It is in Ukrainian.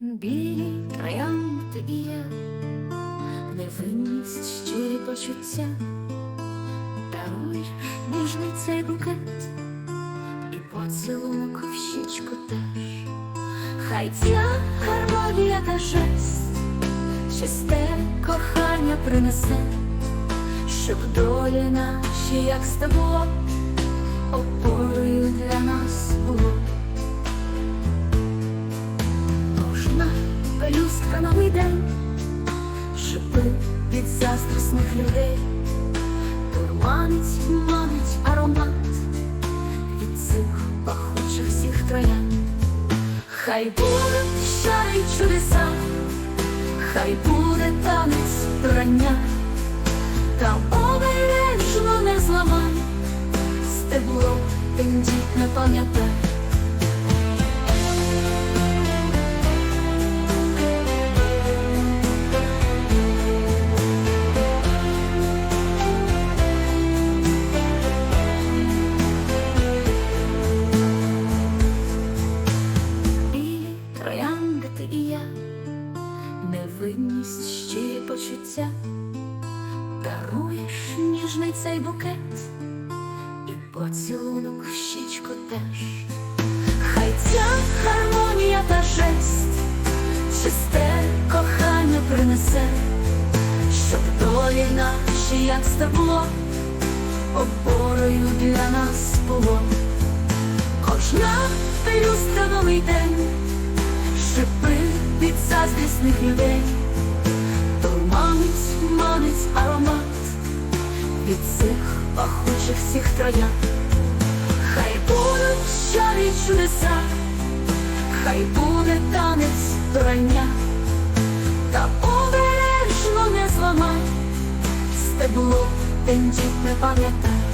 Білі троянди я, невинність щирі почуття, даруєш ніжний цей букет. І поцілунок в щічку теж. Хай ця гармонія та жест, чисте кохання принесе, щоб долі наші, як стебло, опорою шипи від заздрісних людей, Дурманить, манить аромат від цих пахучих всіх троян. Хай буде щарі чудеса, хай буде танець рання, та обережно не зламай, стебло тендітне пам'ятай. Невинність щирі почуття, даруєш ніжний цей букет. І поцілунок в щічку теж. Хай ця гармонія та жест, чисте кохання принесе, щоб долі наші, як стебло, опорою для нас було. Кожна пелюстка новий день, шипи від заздрісних людей, Дурманить, аромат від цих пахучих всіх троян. Хай будуть щарі чудеса, хай буде танець рання, та обережно не зламай, стебло тендітне пам'ятай.